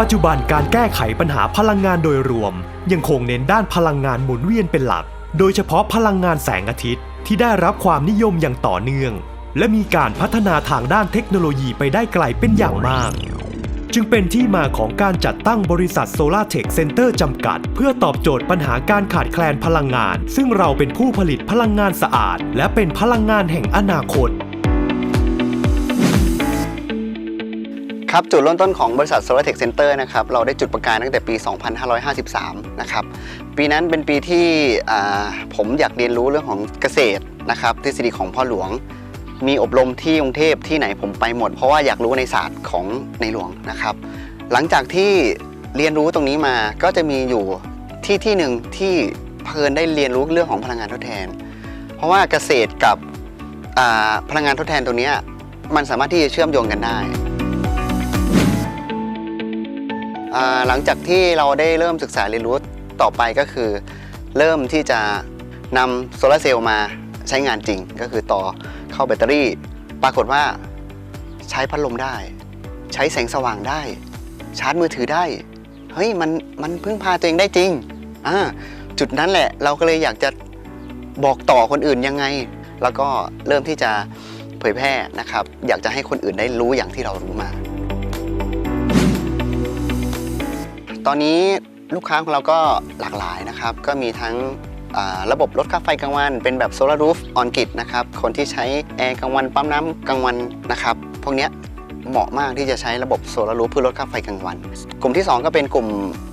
ปัจจุบันการแก้ไขปัญหาพลังงานโดยรวม ยังคงเน้นด้านพลังงานหมุนเวียนเป็นหลัก โดยเฉพาะพลังงานแสงอาทิตย์ที่ได้รับความนิยมอย่างต่อเนื่อง และมีการพัฒนาทางด้านเทคโนโลยีไปได้ไกลเป็นอย่างมาก จึงเป็นที่มาของการจัดตั้งบริษัท Solar Tech Center จำกัด เพื่อตอบโจทย์ปัญหาการขาดแคลนพลังงาน ซึ่งเราเป็นผู้ผลิตพลังงานสะอาด และเป็นพลังงานแห่งอนาคต ครับจุดเริ่มต้นของบริษัท Solar Tech Center นะครับเราได้จุดประกายตั้งแต่ปี 2553 นะครับปีนั้นเป็นปีที่ผมอยากเรียนรู้เรื่องของเกษตรนะครับทฤษฎีของพ่อหลวง มีอบรมที่กรุงเทพที่ไหนผมไปหมด เพราะว่าอยากรู้ในศาสตร์ของในหลวงนะครับ หลังจากที่เรียนรู้ตรงนี้มาก็จะมีอยู่ที่ที่หนึ่งที่เพลินได้เรียนรู้เรื่องของพลังงานทดแทน เพราะว่าเกษตรกับพลังงานทดแทนตัวนี้มันสามารถที่จะเชื่อมโยงกันได้ หลังจากที่เราได้เริ่มศึกษาเรียนรู้ต่อไปก็คือ เริ่มที่จะนำโซลาร์เซลล์มาใช้งานจริง ก็คือต่อเข้าแบตเตอรี่ ปรากฏว่าใช้พัดลมได้ ใช้แสงสว่างได้ ชาร์จมือถือได้ เฮ้ยมันมันพึ่งพาตัวเองได้จริงอ่าจุดนั้นแหละเราก็เลยอยากจะบอกต่อคนอื่นยังไง แล้วก็เริ่มที่จะเผยแพร่นะครับ อยากจะให้คนอื่นได้รู้อย่างที่เรารู้มา ตอนนี้ลูกค้าของเราก็หลากหลายนะครับ ก็มีทั้งระบบลดค่าไฟกลางวัน เป็นแบบโซลารูฟออนกิดนะครับ คนที่ใช้แอร์กลางวันปั๊มน้ำกลางวันนะครับ พวกเนี้ยเหมาะมากที่จะใช้ระบบโซลารูฟเพื่อลดค่าไฟกลางวัน กลุ่มที่ 2 ก็เป็นกลุ่ม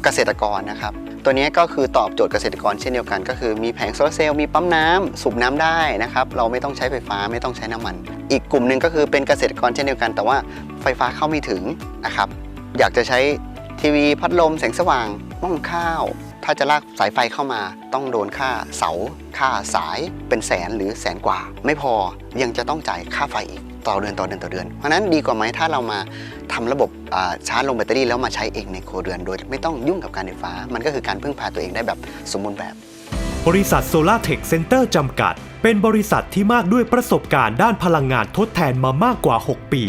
เกษตรกรนะครับ ตัวนี้ก็คือตอบโจทย์เกษตรกรเช่นเดียวกัน ก็คือมีแผงโซลาร์เซลล์มีปั๊มน้ำสูบน้ำได้นะครับ เราไม่ต้องใช้ไฟฟ้าไม่ต้องใช้น้ำมัน อีกกลุ่มหนึ่งก็คือเป็นเกษตรกรเช่นเดียวกัน แต่ว่าไฟฟ้าเข้าไม่ถึงนะครับ อยากจะใช้ ทีวีพัดลมแสงสว่างหม้องข้าว ถ้าจะลากสายไฟเข้ามา ต้องโดนค่าเสา ค่าสายเป็นแสนหรือแสนกว่า ไม่พอยังจะต้องจ่ายค่าไฟอีกต่อเดือนต่อเดือนต่อเดือน เพราะนั้นดีกว่าไหมถ้าเรามาทำระบบชาร์จลงแบตเตอรี่แล้วมาใช้เองในครัวเรือน โดยไม่ต้องยุ่งกับการไฟฟ้า มันก็คือการพึ่งพาตัวเองได้แบบสมบูรณ์แบบ บริษัท Solar Tech Center จำกัด เป็นบริษัทที่มากด้วยประสบการณ์ด้านพลังงานทดแทนมามากกว่า 6 ปี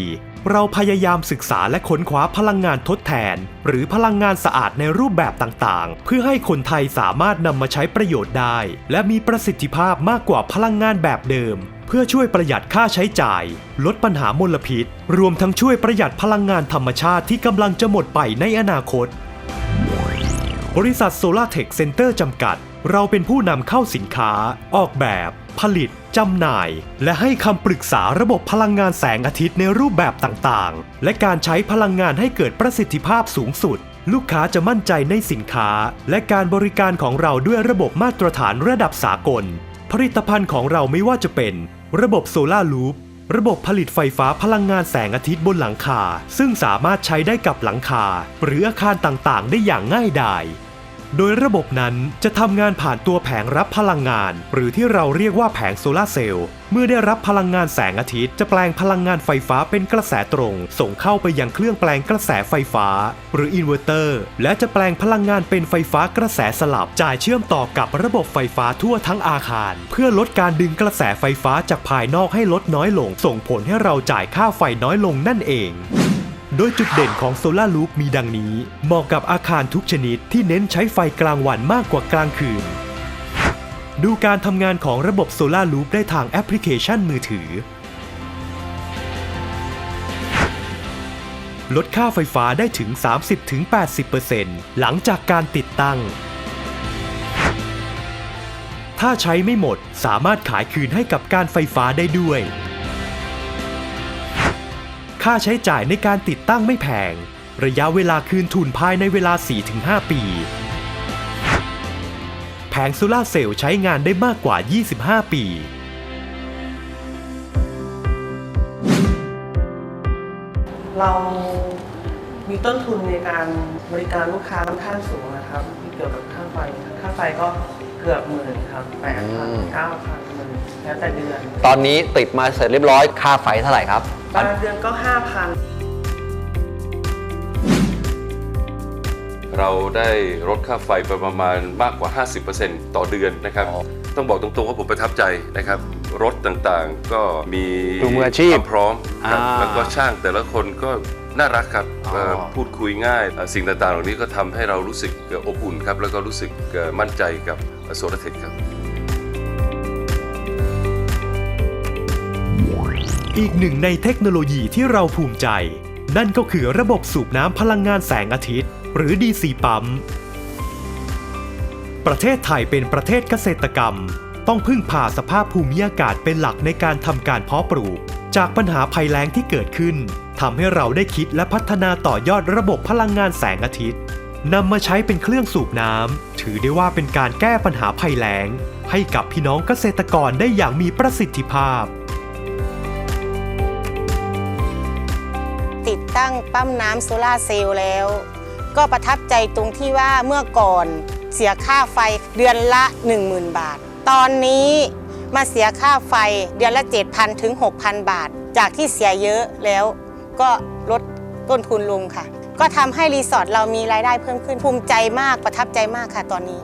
เราพยายามศึกษาและค้นคว้าพลังงานทดแทน หรือพลังงานสะอาดในรูปแบบต่างๆ เพื่อให้คนไทยสามารถนำมาใช้ประโยชน์ได้ และมีประสิทธิภาพมากกว่าพลังงานแบบเดิม เพื่อช่วยประหยัดค่าใช้จ่าย ลดปัญหามลพิษ รวมทั้งช่วยประหยัดพลังงานธรรมชาติที่กำลังจะหมดไปในอนาคต บริษัท Solar Tech Center จำกัด เราเป็นผู้นำเข้าสินค้า ออกแบบ ลิต จำหน่าย และให้คำปรึกษาระบบพลังงานแสงอาทิตย์ในรูปแบบต่างๆ และการใช้พลังงานให้เกิดประสิทธิภาพสูงสุด ลูกค้าจะมั่นใจในสินค้า และการบริการของเราด้วยระบบมาตรฐานระดับสากล ผลิตภัณฑ์ของเราไม่ว่าจะเป็น ระบบโซลารูประบบผลิตไฟฟ้าพลังงานแสงอาทิตย์บนหลังคา ซึ่งสามารถใช้ได้กับหลังคา หรืออาคารต่างๆ ได้อย่างง่ายดาย โดยระบบนั้นจะทำงานผ่านตัวแผงรับพลังงาน หรือที่เราเรียกว่าแผงโซลาร์เซลล์ เมื่อได้รับพลังงานแสงอาทิตย์ จะแปลงพลังงานไฟฟ้าเป็นกระแสตรง ส่งเข้าไปยังเครื่องแปลงกระแสไฟฟ้า หรืออินเวอร์เตอร์ และจะแปลงพลังงานเป็นไฟฟ้ากระแสสลับ จ่ายเชื่อมต่อกับระบบไฟฟ้าทั่วทั้งอาคาร เพื่อลดการดึงกระแสไฟฟ้าจากภายนอกให้ลดน้อยลง ส่งผลให้เราจ่ายค่าไฟน้อยลงนั่นเอง โดยจุดเด่นของโซลารูปมีดังนี้ เหมาะกับอาคารทุกชนิดที่เน้นใช้ไฟกลางวันมากกว่ากลางคืน ดูการทำงานของระบบโซลารูปได้ทางแอปพลิเคชันมือถือ ลดค่าไฟฟ้าได้ถึง 30-80%หลังจากการติดตั้ง ถ้าใช้ไม่หมดสามารถขายคืนให้กับการไฟฟ้าได้ด้วย ค่าใช้จ่ายในการติดตั้งไม่แพง ระยะเวลาคืนทุนภายในเวลา 4-5 ปี แผงโซลาร์เซลล์ใช้งานได้มากกว่า 25 ปีเรามีต้นทุนในการบริการลูกค้าค่อนข้างสูงนะครับ ที่เกี่ยวกับค่าไฟ ค่าไฟก็เกือบหมื่นครับแปดพันเก้าพันหมื่น แล้วแต่เดือนตอนนี้ติดมาเสร็จเรียบร้อยค่าไฟเท่าไหร่ครับ บางเดือนก็ห้าพันเราได้ลดค่าไฟไปประมาณมากกว่า 50%ต่อเดือนนะครับ อ๋อต้องบอกตรงๆว่าผมประทับใจนะครับ รถต่างๆก็มีดูมืออาชีพความพร้อมครับอ่าแล้วก็ช่างแต่ละคนก็น่ารักครับอ๋อ เอ่อพูดคุยง่ายเอ่อสิ่งต่างๆ เหล่านี้ก็ทำให้เรารู้สึกเอ่ออบอุ่นครับ แล้วก็รู้สึกเอ่อมั่นใจกับโซลาเทคครับ อีกหนึ่งในเทคโนโลยีที่เราภูมิใจ นั่นก็คือระบบสูบน้ำพลังงานแสงอาทิตย์ หรือ DC ปั๊ม ประเทศไทยเป็นประเทศเกษตรกรรม ต้องพึ่งพาสภาพภูมิอากาศเป็นหลักในการทำการเพาะปลูก จากปัญหาภัยแล้งที่เกิดขึ้นทำให้เราได้คิดและพัฒนาต่อยอดระบบพลังงานแสงอาทิตย์นำมาใช้เป็นเครื่องสูบน้ำถือได้ว่าเป็นการแก้ปัญหาภัยแล้ง ให้กับพี่น้องเกษตรกรได้อย่างมีประสิทธิภาพ ติดตั้งปั๊มน้ำโซลาเซลล์แล้ว ก็ประทับใจตรงที่ว่าเมื่อก่อนเสียค่าไฟเดือนละ 10,000 บาท ตอนนี้มาเสียค่าไฟเดือนละ 7,000 ถึง 6,000 บาท จากที่เสียเยอะแล้วก็ลดต้นทุนลงค่ะ ก็ทำให้รีสอร์ทเรามีรายได้เพิ่มขึ้นภูมิใจมากประทับใจมากค่ะตอนนี้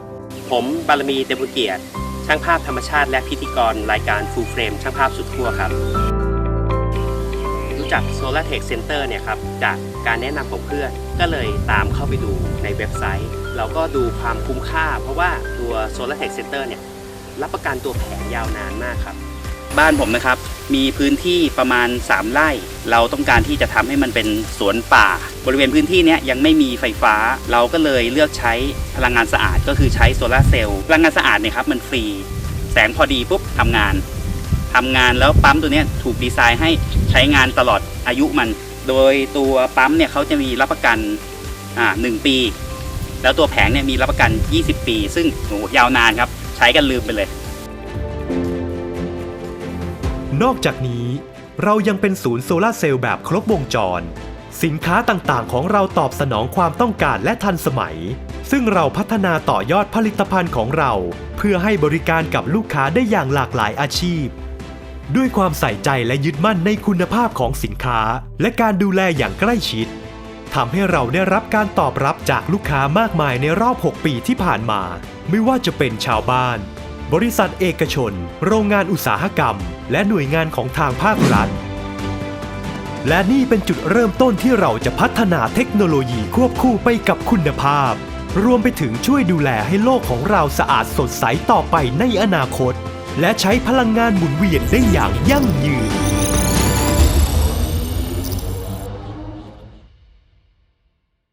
ผมบารมีเตมุเกียรติ ช่างภาพธรรมชาติและพิธีกรรายการฟูลเฟรมช่างภาพสุดขั้วครับ จัก Solar Tech Center เนี่ยครับจากการแนะนำของเพื่อนก็เลยตามเข้าไปดูในเว็บไซต์ เราก็ดูความคุ้มค่า เพราะว่าตัว Solar Tech Center เนี่ยรับประกันตัวแผงยาวนานมากครับ บ้านผมนะครับมีพื้นที่ประมาณ 3 ไร่ เราต้องการที่จะทำให้มันเป็นสวนป่า บริเวณพื้นที่นี้ยยังไม่มีไฟฟ้า เราก็เลยเลือกใช้พลังงานสะอาดก็คือใช้โซลาร์เซลล์พลังงานสะอาดเนี่ยครับมันฟรี แสงพอดีปุ๊บทำงาน ทำงานแล้วปั๊มตัวนี้ถูกดีไซน์ให้ใช้งานตลอดอายุมัน โดยตัวปั๊มเนี่ยเขาจะมีรับประกันอ่าหนึ่งปี แล้วตัวแผงเนี่ยมีรับประกัน 20 ปี ซึ่งโหยาวนานครับ ใช้กันลืมไปเลย นอกจากนี้เรายังเป็นศูนย์โซลาร์เซลล์แบบครบวงจร สินค้าต่างๆ ของเราตอบสนองความต้องการและทันสมัย ซึ่งเราพัฒนาต่อยอดผลิตภัณฑ์ของเรา เพื่อให้บริการกับลูกค้าได้อย่างหลากหลายอาชีพ ด้วยความใส่ใจและยึดมั่นในคุณภาพของสินค้า และการดูแลอย่างใกล้ชิดทำให้เราได้รับการตอบรับจากลูกค้ามากมายในรอบ 6 ปีที่ผ่านมา ไม่ว่าจะเป็นชาวบ้าน บริษัทเอกชน โรงงานอุตสาหกรรม และหน่วยงานของทางภาครัฐ และนี่เป็นจุดเริ่มต้นที่เราจะพัฒนาเทคโนโลยีควบคู่ไปกับคุณภาพ รวมไปถึงช่วยดูแลให้โลกของเราสะอาดสดใสต่อไปในอนาคต และใช้พลังงานหมุนเวียนได้อย่างยั่งยืน